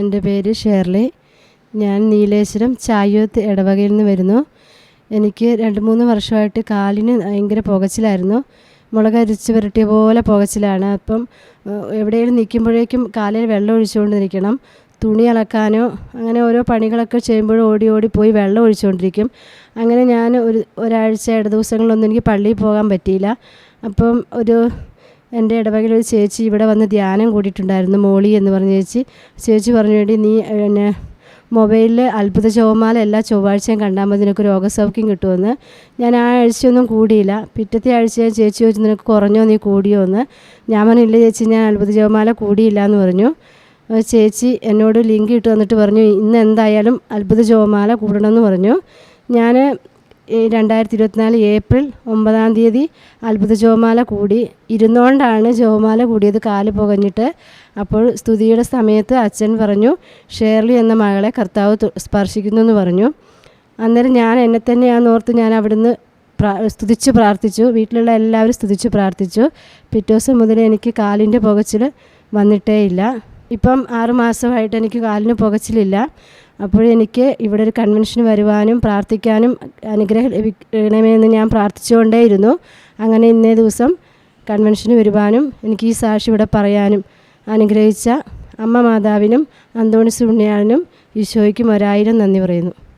എന്റെ പേര് ഷേർലി. ഞാൻ നീലേശ്വരം ചായോത്ത് ഇടവകയിൽ നിന്ന് വരുന്നു. എനിക്ക് രണ്ട് മൂന്ന് വർഷമായിട്ട് കാലിന് ഭയങ്കര പുകച്ചിലായിരുന്നു. മുളകരിച്ച് പുരട്ടിയ പോലെ പുകച്ചിലാണ്. അപ്പം എവിടെയെങ്കിലും നിൽക്കുമ്പോഴേക്കും കാലിൽ വെള്ളം ഒഴിച്ചുകൊണ്ടിരിക്കണം. തുണി അലക്കാനോ അങ്ങനെ ഓരോ പണികളൊക്കെ ചെയ്യുമ്പോഴും ഓടി ഓടി പോയി വെള്ളം ഒഴിച്ചുകൊണ്ടിരിക്കും. അങ്ങനെ ഞാൻ ഒരു ഒരാഴ്ച ഇട ദിവസങ്ങളിലൊന്നും എനിക്ക് പള്ളിയിൽ പോകാൻ പറ്റിയില്ല. അപ്പം ഒരു എന്റെ ഇടവകയിൽ ഒരു ചേച്ചി ഇവിടെ വന്ന് ധ്യാനം കൂടിയിട്ടുണ്ടായിരുന്നു മോളി എന്ന് പറഞ്ഞ ചേച്ചി. ചേച്ചി പറഞ്ഞു വേണ്ടി നീ എന്നെ മൊബൈലിൽ അത്ഭുത ചോമാല എല്ലാ ചൊവ്വാഴ്ചയും കണ്ടാൽ മതി നിനക്ക് രോഗസൗഖ്യം കിട്ടുമെന്ന്. ഞാൻ ആ ആഴ്ചയൊന്നും കൂടിയില്ല. പിറ്റത്തെ ആഴ്ച ഞാൻ ചേച്ചി ചോദിച്ചു നിനക്ക് കുറഞ്ഞോ നീ കൂടിയോ? എന്ന്. ഞാൻ പറഞ്ഞില്ല ചേച്ചി ഞാൻ അത്ഭുത ചോമാല കൂടിയില്ല എന്ന് പറഞ്ഞു. ചേച്ചി എന്നോട് ലിങ്ക് ഇട്ട് തന്നിട്ട് പറഞ്ഞു ഇന്ന് എന്തായാലും അത്ഭുത ചോമാല കൂടണമെന്ന് പറഞ്ഞു. ഞാൻ രണ്ടായിരത്തി ഇരുപത്തിനാല് ഏപ്രിൽ ഒമ്പതാം തീയതി അത്ഭുത ജോമാല കൂടി. ഇരുന്നുകൊണ്ടാണ് ജോമാല കൂടിയത് കാൽ പുകഞ്ഞിട്ട്. അപ്പോൾ സ്തുതിയുടെ സമയത്ത് അച്ഛൻ പറഞ്ഞു ഷേർലി എന്ന മകളെ കർത്താവ് സ്പർശിക്കുന്നു എന്ന് പറഞ്ഞു. അന്നേരം ഞാൻ എന്നെ തന്നെയാണ് ഓർത്ത് ഞാൻ അവിടുന്ന് പ്രാ സ്തുതിച്ച് പ്രാർത്ഥിച്ചു. വീട്ടിലുള്ള എല്ലാവരും സ്തുതിച്ച് പ്രാർത്ഥിച്ചു. പിറ്റേ ദിവസം മുതൽ എനിക്ക് കാലിന്റെ പുകച്ചിൽ വന്നിട്ടേ ഇല്ല ഇപ്പം ആറുമാസമായിട്ട് എനിക്ക് കാലിന് പുകച്ചിലില്ല. അപ്പോൾ എനിക്ക് ഇവിടെ ഒരു കൺവെൻഷന് വരുവാനും പ്രാർത്ഥിക്കാനും അനുഗ്രഹം ലഭിക്കണമെന്ന് ഞാൻ പ്രാർത്ഥിച്ചുകൊണ്ടേയിരുന്നു. അങ്ങനെ ഇന്നേ ദിവസം കൺവെൻഷന് വരുവാനും എനിക്ക് ഈ സാക്ഷി ഇവിടെ പറയാനും അനുഗ്രഹിച്ച അമ്മ മാതാവിനും അന്തോണി സുണ്യാനും ഈശോയ്ക്കും ഒരായിരം നന്ദി പറയുന്നു.